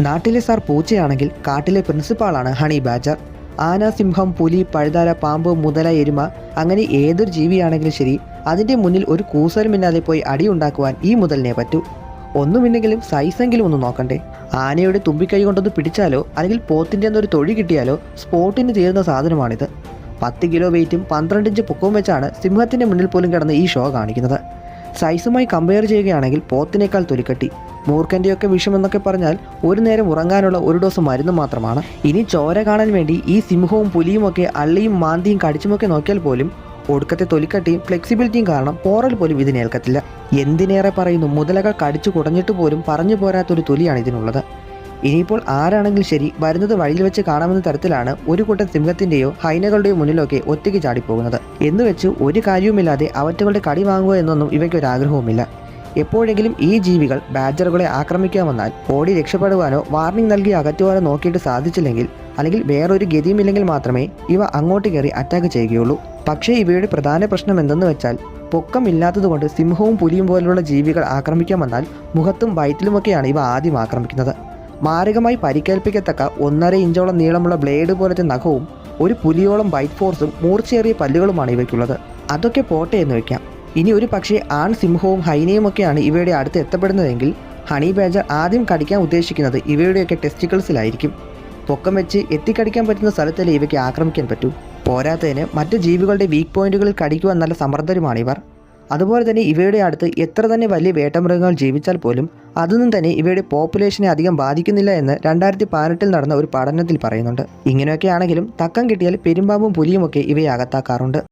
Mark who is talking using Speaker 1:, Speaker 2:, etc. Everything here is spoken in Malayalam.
Speaker 1: നാട്ടിലെ സാർ പൂച്ചയാണെങ്കിൽ കാട്ടിലെ പ്രിൻസിപ്പാളാണ് ഹണി ബാജർ. ആന സിംഹം പുലി പഴുതാര പാമ്പ് മുതല എരുമ അങ്ങനെ ഏതൊരു ജീവിയാണെങ്കിലും ശരി അതിന്റെ മുന്നിൽ ഒരു കൂസലുമില്ലാതെ പോയി അടിയുണ്ടാക്കുവാൻ ഈ മുതലിനെ പറ്റൂ. ഒന്നുമില്ലെങ്കിലും സൈസെങ്കിലും ഒന്ന് നോക്കണ്ടേ. ആനയുടെ തുമ്പിക്കൈ കൊണ്ടൊന്ന് പിടിച്ചാലോ അല്ലെങ്കിൽ പോത്തിന്റെ ഒരു തൊഴി കിട്ടിയാലോ സ്പോട്ടിന് തീരുന്ന സാധനമാണിത്. പത്ത് കിലോ വെയിറ്റും പന്ത്രണ്ട് ഇഞ്ച് പൊക്കവും വെച്ചാണ് സിംഹത്തിന്റെ മുന്നിൽ പോലും കിടന്ന് ഈ ഷോ കാണിക്കുന്നത്. സൈസുമായി കമ്പയർ ചെയ്യുകയാണെങ്കിൽ പോത്തിനേക്കാൾ തൊലിക്കട്ടി. മൂർഖന്റെയൊക്കെ വിഷമെന്നൊക്കെ പറഞ്ഞാൽ ഒരു നേരം ഉറങ്ങാനുള്ള ഒരു ഡോസ് മരുന്ന് മാത്രമാണ്. ഇനി ചോര കാണാൻ വേണ്ടി ഈ സിംഹവും പുലിയുമൊക്കെ അള്ളിയും മാന്തിയും കടിച്ചുമൊക്കെ നോക്കിയാൽ പോലും ഒടുക്കത്തെ തൊലിക്കട്ടിയും ഫ്ലെക്സിബിലിറ്റിയും കാരണം പോറൽ പോലും ഇതിനേൽക്കത്തില്ല എന്തിനേറെ പറയുന്നു മുതലകൾ കടിച്ചു കുടഞ്ഞിട്ട് പോലും പറഞ്ഞു പോരാത്തൊരു തൊലിയാണ് ഇതിനുള്ളത്. ഇനിയിപ്പോൾ ആരാണെങ്കിലും ശരി വരുന്നത് വഴിയിൽ വെച്ച് കാണാമെന്ന തരത്തിലാണ് ഒരു കൂട്ടം സിംഹത്തിന്റെയോ ഹൈനകളുടെയോ മുന്നിലൊക്കെ ഒറ്റയ്ക്ക് ചാടിപ്പോകുന്നത്. എന്ന് വെച്ച് ഒരു കാര്യവുമില്ലാതെ അവറ്റകളുടെ കടി വാങ്ങുക എന്നൊന്നും ഇവയ്ക്കൊരാഗ്രഹവുമില്ല എപ്പോഴെങ്കിലും ഈ ജീവികൾ ബാഡ്ജറുകളെ ആക്രമിക്കാൻ വന്നാൽ ഓടി രക്ഷപ്പെടുവാനോ വാർണിംഗ് നൽകി അകറ്റുവാനോ നോക്കിയിട്ട് സാധിച്ചില്ലെങ്കിൽ അല്ലെങ്കിൽ വേറൊരു ഗതിയുമില്ലെങ്കിൽ മാത്രമേ ഇവ അങ്ങോട്ട് കയറി അറ്റാക്ക് ചെയ്യുകയുള്ളൂ. പക്ഷേ ഇവയുടെ പ്രധാന പ്രശ്നം എന്തെന്ന് വെച്ചാൽ പൊക്കമില്ലാത്തതുകൊണ്ട് സിംഹവും പുലിയും പോലുള്ള ജീവികൾ ആക്രമിക്കാൻ വന്നാൽ മുഖത്തും വയറ്റിലുമൊക്കെയാണ് ഇവ ആദ്യം ആക്രമിക്കുന്നത്. മാരകമായി പരിക്കേൽപ്പിക്കത്തക്ക ഒന്നര ഇഞ്ചോളം നീളമുള്ള ബ്ലേഡ് പോലത്തെ നഖവും ഒരു പുലിയോളം ബൈറ്റ് ഫോഴ്സും മൂർച്ചയേറിയ പല്ലുകളുമാണ് ഇവയ്ക്കുള്ളത്. അതൊക്കെ പോട്ടെ എന്ന് വെക്കാം. ഇനി ഒരു പക്ഷേ ആൺ സിംഹവും ഹൈനയും ഒക്കെയാണ് ഇവയുടെ അടുത്ത് എത്തപ്പെടുന്നതെങ്കിൽ ഹണി ബേജർ ആദ്യം കടിക്കാൻ ഉദ്ദേശിക്കുന്നത് ഇവയുടെയൊക്കെ ടെസ്റ്റിക്കിൾസിലായിരിക്കും. പൊക്കം വെച്ച് എത്തിക്കടിക്കാൻ പറ്റുന്ന സ്ഥലത്തല്ലേ ഇവയ്ക്ക് ആക്രമിക്കാൻ പറ്റൂ. പോരാത്തതിന് മറ്റ് ജീവികളുടെ വീക്ക് പോയിന്റുകളിൽ കടിക്കുവാൻ നല്ല സമർത്ഥരുമാണ് ഇവർ അതുപോലെ തന്നെ ഇവയുടെ അടുത്ത് എത്ര തന്നെ വലിയ വേട്ടമൃഗങ്ങൾ ജീവിച്ചാൽ പോലും അതൊന്നും തന്നെ ഇവയുടെ പോപ്പുലേഷനെ അധികം ബാധിക്കുന്നില്ല എന്ന് രണ്ടായിരത്തി പതിനെട്ടിൽ നടന്ന ഒരു പഠനത്തിൽ പറയുന്നുണ്ട്. ഇങ്ങനെയൊക്കെ ആണെങ്കിലും തക്കം കിട്ടിയാൽ പെരുമ്പാമ്പും പുലിയുമൊക്കെ ഇവയെ അകത്താക്കാറുണ്ട്.